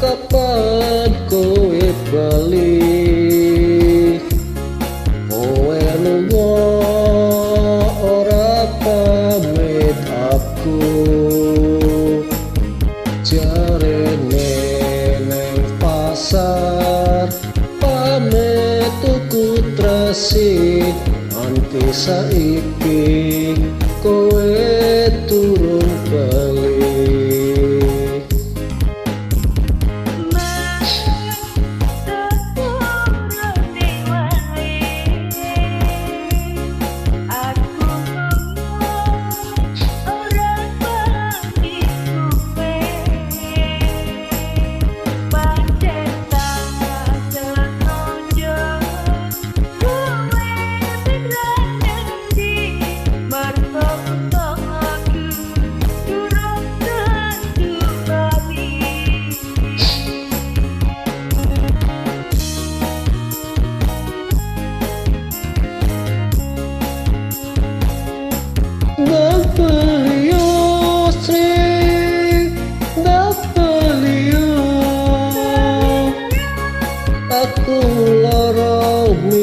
kapan kowe bali? Kowe lunga ora pamit aku. Jare neng pasar pamit tuku trasi anti saiki.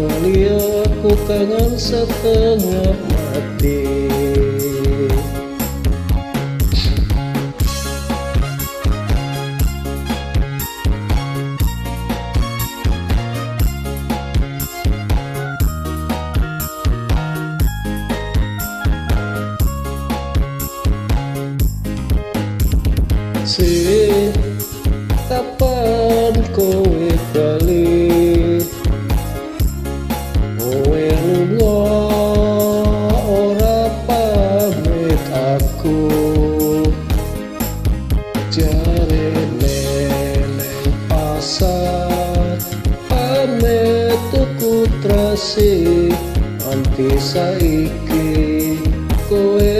Beliau ku kangen setengah mati. See jare neneng pasar pamit tuku trasi anti saiki kowe